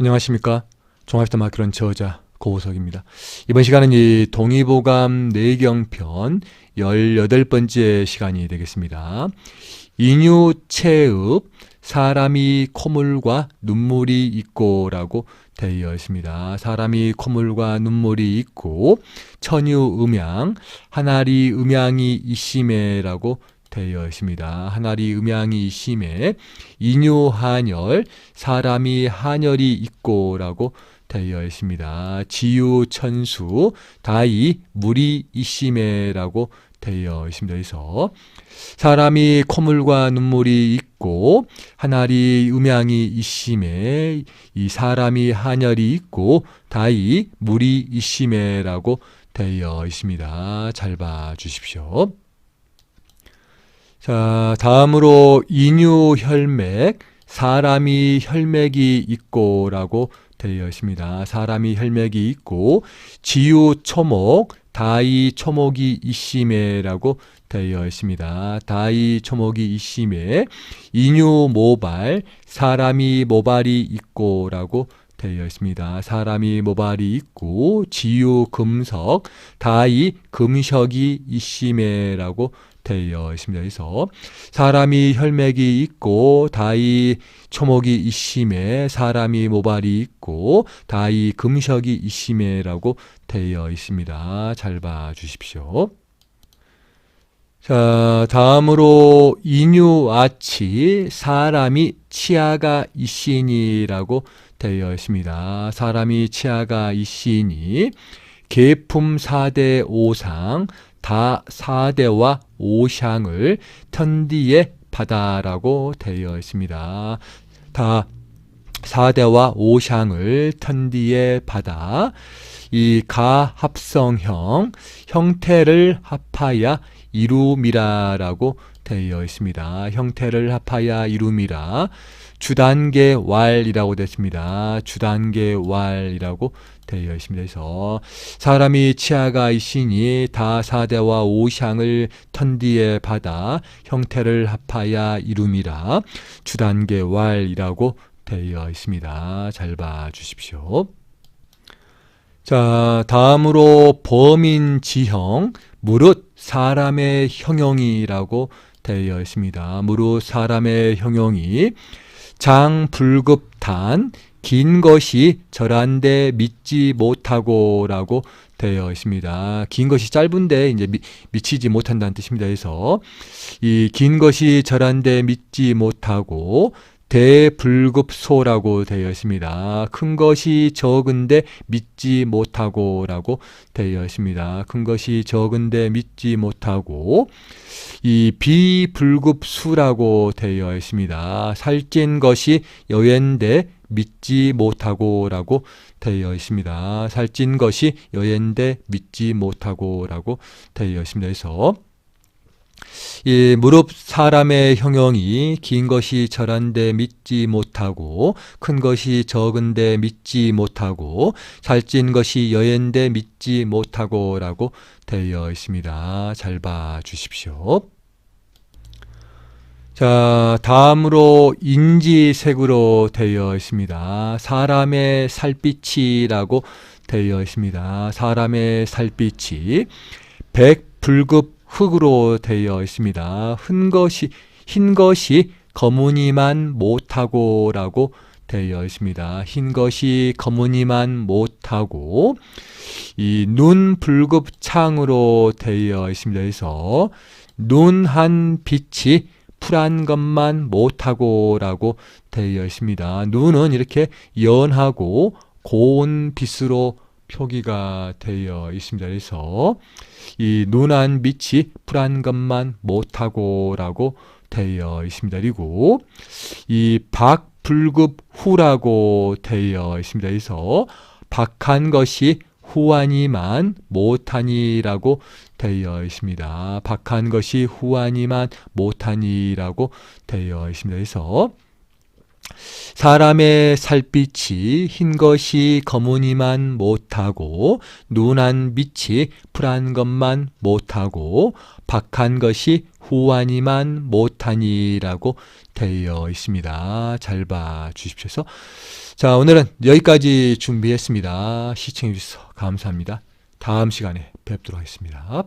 안녕하십니까. 종합시대 마크론 저자 고우석입니다. 이번 시간은 이 동의보감 내경편 18번째 시간이 되겠습니다. 인유체읍 사람이 콧물과 눈물이 있고라고 되어 있습니다. 사람이 콧물과 눈물이 있고 천유 음양 하나리 음양이 이심에라고 되어 있습니다. 하나리 음양이 이심에 인유한열 사람이 한열이 있고라고 되어 있습니다. 지유천수 다이 물이 이심에라고 되어 있습니다. 그래서 사람이 콧물과 눈물이 있고 하나리 음양이 이심에 이 사람이 한열이 있고 다이 물이 이심에라고 되어 있습니다. 잘 봐 주십시오. 자, 다음으로 인유 혈맥 사람이 혈맥이 있고라고 되어 있습니다. 사람이 혈맥이 있고 지유 초목 다이 초목이 이심에라고 되어 있습니다. 다이 초목이 이심에 인유 모발 사람이 모발이 있고라고 되어 있습니다. 사람이 모발이 있고 지유 금석 다이 금석이 이심에라고 되어 있습니다. 그래서 사람이 혈맥이 있고 다이 초목이 이심에 사람이 모발이 있고 다이 금석이 이심에라고 되어 있습니다. 잘 봐 주십시오. 자, 다음으로 인유아치 사람이 치아가 이신이라고 되어 있습니다. 사람이 치아가 이신이 계품 4대 5상 다 4대와 5향을 편디에 바다라고 되어 있습니다. 다 4대와 5향을 편디에 바다 이 가합성형 형태를 합하여 이루미라라고 되어 있습니다. 형태를 합하여 이루미라 주단계 왈이라고 됐습니다. 주단계 왈이라고 되어 있습니다. 그래서 사람이 치아가 있으니 다 사대와 오향을 턴디에 받아 형태를 합하여 이루미라 주단계 왈이라고 되어 있습니다. 잘 봐 주십시오. 자, 다음으로 범인 지형, 무릇 사람의 형용이라고 되어 있습니다. 무릇 사람의 형용이 장불급탄 긴 것이 절한데 믿지 못하고라고 되어 있습니다. 긴 것이 짧은데 이제 미, 미치지 못한다는 뜻입니다. 그래서 이 긴 것이 절한데 믿지 못하고 대불급소라고 되어 있습니다. 큰 것이 적은데 믿지 못하고라고 되어 있습니다. 큰 것이 적은데 믿지 못하고 이 비불급수라고 되어 있습니다. 살찐 것이 여인데 믿지 못하고라고 되어 있습니다. 살찐 것이 여인데 믿지 못하고라고 되어 있습니다. 그래서 이 무릎 사람의 형용이 긴 것이 절한데 믿지 못하고 큰 것이 적은데 믿지 못하고 살찐 것이 여인데 믿지 못하고라고 되어 있습니다. 잘 봐 주십시오. 자, 다음으로 인지색으로 되어 있습니다. 사람의 살빛이라고 되어 있습니다. 사람의 살빛이 백불급 흙으로 되어 있습니다. 흰 것이 흰 것이 검은이만 못하고라고 되어 있습니다. 흰 것이 검은이만 못하고 이 눈 불급 창으로 되어 있습니다. 그래서 눈 한 빛이 풀한 것만 못하고라고 되어 있습니다. 눈은 이렇게 연하고 고운 빛으로 표기가 되어 있습니다. 그래서 이 눈한 빛이 불한 것만 못하고라고 되어 있습니다. 그리고 이 박불급 후라고 되어 있습니다. 그래서 박한 것이 후하니만 못하니라고 되어 있습니다. 박한 것이 후하니만 못하니라고 되어 있습니다. 그래서 사람의 살빛이 흰 것이 검으니만 못하고 눈한 빛이 풀한 것만 못하고 박한 것이 후하니만 못하니라고 되어 있습니다. 잘 봐 주십시오. 그래서 자, 오늘은 여기까지 준비했습니다. 시청해 주셔서 감사합니다. 다음 시간에 뵙도록 하겠습니다.